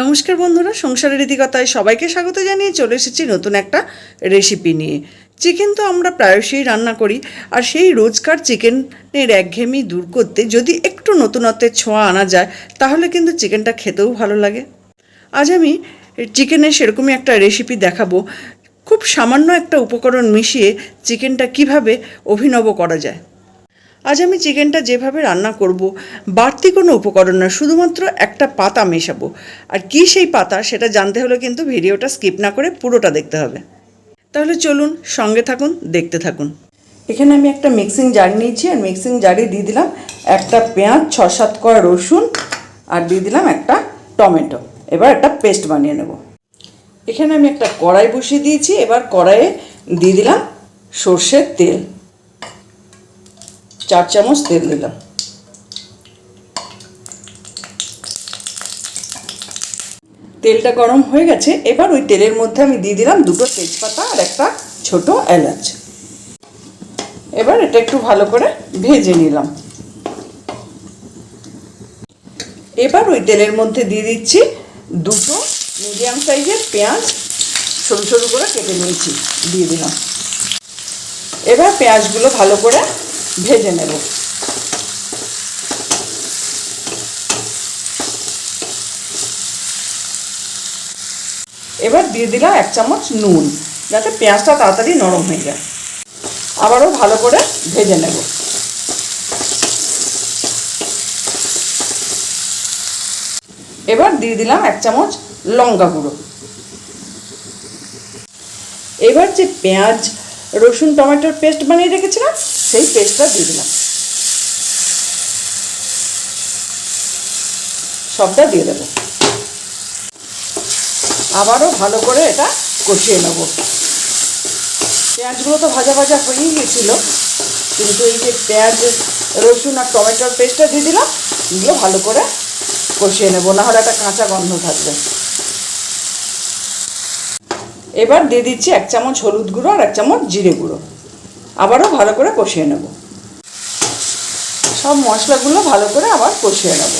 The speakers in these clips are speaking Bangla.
নমস্কার বন্ধুরা, সংসারের রীতিকথায় সবাইকে স্বাগত জানিয়ে চলে এসেছি নতুন একটা রেসিপি নিয়ে। চিকেন তো আমরা প্রায়শই রান্না করি, আর সেই রোজকার চিকেনের একঘেয়েমি দূর করতে যদি একটু নতুনত্বের ছোঁয়া আনা যায়, তাহলে কিন্তু চিকেনটা খেতেও ভালো লাগে। আজ আমি চিকেনের সেরকমই একটা রেসিপি দেখাবো। খুব সামান্য একটা উপকরণ মিশিয়ে চিকেনটা কীভাবে অভিনব করা যায়। আজ আমি চিকেনটা যেভাবে রান্না করব, বাড়তি কোনো উপকরণ না, শুধুমাত্র একটা পাতা মেশাবো। আর কি সেই পাতা, সেটা জানতে হলে কিন্তু ভিডিওটা স্কিপ না করে পুরোটা দেখতে হবে। তাহলে চলুন সঙ্গে থাকুন, দেখতে থাকুন। এখানে আমি একটা মিক্সিং জার নিয়েছি, আর মিক্সিং জারে দিয়ে দিলাম একটা পেঁয়াজ ছ সাত কয়া রসুন, আর দিয়ে দিলাম একটা টমেটো। এবার একটা পেস্ট বানিয়ে নেব। এখানে আমি একটা কড়াই বসিয়ে দিয়েছি, এবার কড়াইয়ে দিয়ে দিলাম সর্ষের তেল। চার চামচ তেল দিলাম। তেলটা গরম হয়ে গেছে, এবার ওই তেলের মধ্যে আমি দিয়ে দিলাম দুটো তেজপাতা আর একটা ছোট এলাচ। এবার এটা একটু ভালো করে ভেজে নিলাম। এবার ওই তেলের মধ্যে দিয়ে দিচ্ছি দুটো মিডিয়াম সাইজের পেঁয়াজ, সরু সরু করে কেটে নিয়েছি, দিয়ে দিলাম। এবার পেঁয়াজগুলো ভালো করে ভেজে নেব। এবার দিয়ে দিলাম এক চামচ নুন, যাতে পেঁয়াজটা তাড়াতাড়ি নরম হয়ে যায়। আবারও ভালো করে ভেজে নেব। এবার দিয়ে দিলাম এক চামচ লঙ্কা গুঁড়ো। এবার যে পেঁয়াজ, রসুন, টমেটোর পেস্ট বানিয়ে রেখেছিলাম সেই পেস্টটা দিয়ে দিলাম। সবটা দিয়ে দেবো। আবারও ভালো করে এটা কষিয়ে নেব। পেঁয়াজগুলো তো ভাজা ভাজা হয়েই গেছিল, কিন্তু এই যে পেঁয়াজ, রসুন আর টমেটোর পেস্টটা দিয়ে দিলাম এগুলো ভালো করে কষিয়ে নেব নাহলে একটা কাঁচা গন্ধ থাকবে। এবার দিয়ে দিচ্ছি এক চামচ হলুদ গুঁড়ো আর এক চামচ জিরে গুঁড়ো। আবারও ভালো করে কষিয়ে নেব। সব মশলাগুলো ভালো করে আবার কষিয়ে নেব।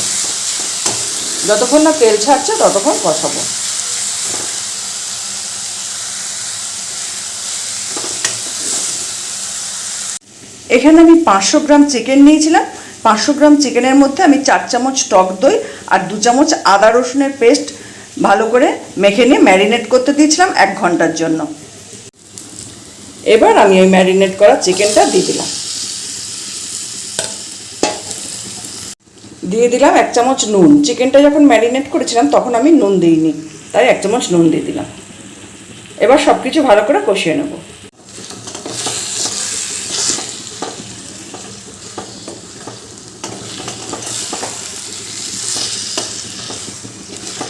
যতক্ষণ না তেল ছাড়ছে ততক্ষণ কষাবো। এখানে আমি পাঁচশো গ্রাম চিকেন নিয়েছিলাম। পাঁচশো গ্রাম চিকেনের মধ্যে আমি চার চামচ টক দই আর দু চামচ আদা রসুনের পেস্ট ভালো করে মেখে নিয়ে ম্যারিনেট করতে দিয়েছিলাম এক ঘণ্টার জন্য। এবার আমি ওই ম্যারিনেট করা চিকেনটা দিয়ে দিলাম। দিয়ে দিলাম এক চামচ নুন। চিকেনটা যখন ম্যারিনেট করেছিলাম, তখন আমি নুন দিইনি। তাই এক চামচ নুন দিয়ে দিলাম। এবার সব কিছু ভালো করে কষিয়ে নেব।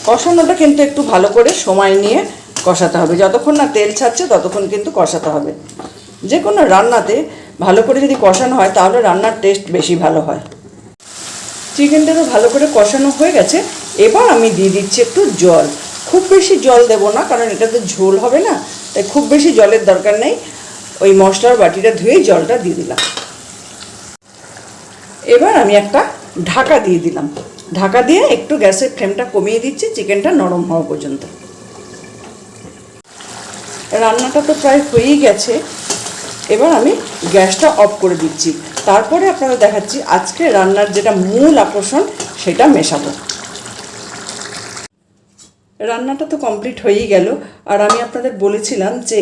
কষানোটা কিন্তু একটু ভালো করে সময় নিয়ে কষাতে হবে। যতক্ষণ না তেল ছাড়ছে, ততক্ষণ কিন্তু কষাতে হবে। যে কোনো রান্নাতে ভালো করে যদি কষানো হয়, তাহলে রান্নার টেস্ট বেশি ভালো হয়। চিকেনটা তো ভালো করে কষানো হয়ে গেছে। এবার আমি দিয়ে দিচ্ছি একটু জল। খুব বেশি জল দেব না, কারণ এটা তো ঝোল হবে না, তাই খুব বেশি জলের দরকার নেই। ওই মশলার বাটিটা ধুয়েই জলটা দিয়ে দিলাম। এবার আমি একটা ঢাকা দিয়ে দিলাম। ঢাকা দিয়ে একটু গ্যাসের ফ্লেমটা কমিয়ে দিচ্ছি, চিকেনটা নরম হওয়া পর্যন্ত। রান্নাটা তো প্রায় হয়েই গেছে। এবার আমি গ্যাসটা অফ করে দিচ্ছি। তারপরে আপনারা দেখাচ্ছি আজকে রান্নার যেটা মূল আকর্ষণ, সেটা মেশাবো। রান্নাটা তো কমপ্লিট হয়েই গেল। আর আমি আপনাদের বলেছিলাম যে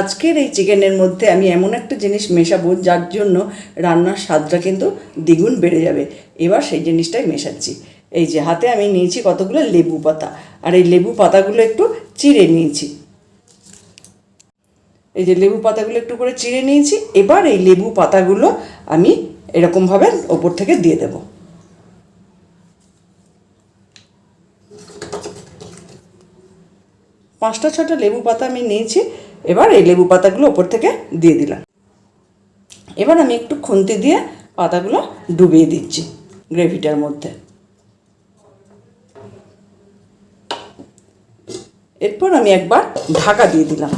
আজকের এই চিকেনের মধ্যে আমি এমন একটা জিনিস মেশাবো, যার জন্য রান্নার স্বাদটা কিন্তু দ্বিগুণ বেড়ে যাবে। এবার সেই জিনিসটাই মেশাচ্ছি। এই যে, হাতে আমি নিয়েছি কতগুলো লেবু পাতা। আর এই লেবু পাতাগুলো একটু চিড়ে নিয়েছি। এই যে লেবু পাতাগুলো একটু করে চিড়ে নিয়েছি, এবার এই লেবু পাতাগুলো আমি এরকমভাবে ওপর থেকে দিয়ে দেব। পাঁচটা ছটা লেবু পাতা আমি নিয়েছি, এবার এই লেবু পাতাগুলো ওপর থেকে দিয়ে দিলাম। এবার আমি একটু খুন্তি দিয়ে পাতাগুলো ডুবিয়ে দিচ্ছি গ্রেভিটার মধ্যে। এরপর আমি একবার ঢাকা দিয়ে দিলাম।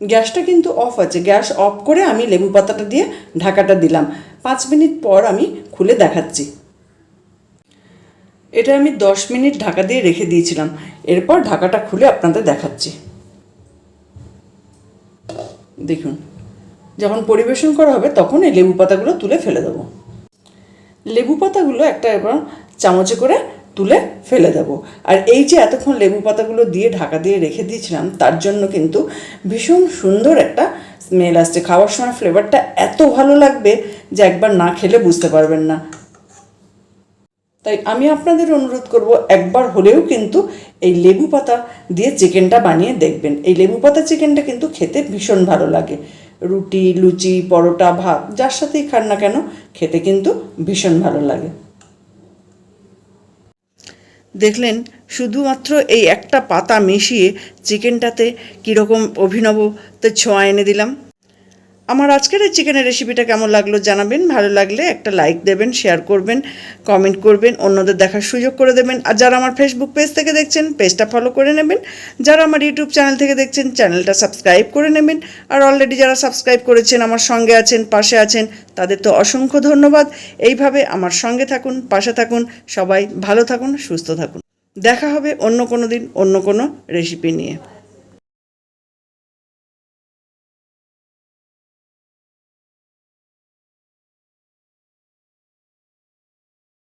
গ্যাসটা কিন্তু অফ আছে। গ্যাস অফ করে আমি লেবু পাতাটা দিয়ে ঢাকাটা দিলাম। পাঁচ মিনিট পর আমি খুলে দেখাচ্ছি। এটা আমি দশ মিনিট ঢাকা দিয়ে রেখে দিয়েছিলাম। এরপর ঢাকাটা খুলে আপনাদের দেখাচ্ছি। দেখুন, যখন পরিবেশন করা হবে তখন এই লেবু পাতাগুলো তুলে ফেলে দেবো। লেবু পাতাগুলো একটা এবার চামচে করে তুলে ফেলে দেবো। আর এই যে এতক্ষণ লেবু পাতাগুলো দিয়ে ঢাকা দিয়ে রেখে দিয়েছিলাম, তার জন্য কিন্তু ভীষণ সুন্দর একটা স্মেল আসছে। খাওয়ার সময় ফ্লেভারটা এত ভালো লাগবে যে একবার না খেলে বুঝতে পারবেন না। তাই আমি আপনাদের অনুরোধ করব, একবার হলেও কিন্তু এই লেবু পাতা দিয়ে চিকেনটা বানিয়ে দেখবেন। এই লেবু পাতা চিকেনটা কিন্তু খেতে ভীষণ ভালো লাগে। রুটি, লুচি, পরোটা, ভাত, যার সাথেই খান না কেন, খেতে কিন্তু ভীষণ ভালো লাগে। দেখলেন শুধুমাত্র এই একটা পাতা মিশিয়ে চিকেনটাতে কীরকম অভিনবতে ছোঁয়া এনে দিলাম। আমার আজকের এই চিকেনের রেসিপিটা কেমন লাগল জানাবেন। ভালো লাগলে একটা লাইক দেবেন শেয়ার করবেন কমেন্ট করবেন, অন্যদের দেখার সুযোগ করে দেবেন। আর যারা আমার ফেসবুক পেজ থেকে দেখছেন পেজটা ফলো করে নেবেন। যারা আমার ইউটিউব চ্যানেল থেকে দেখছেন চ্যানেলটা সাবস্ক্রাইব করে নেবেন। আর অলরেডি যারা সাবস্ক্রাইব করেছেন, আমার সঙ্গে আছেন, পাশে আছেন, তাদের তো অসংখ্য ধন্যবাদ। এইভাবে আমার সঙ্গে থাকুন, পাশে থাকুন, সবাই ভালো থাকুন, সুস্থ থাকুন। দেখা হবে অন্য কোনো দিন, অন্য কোনো রেসিপি নিয়ে।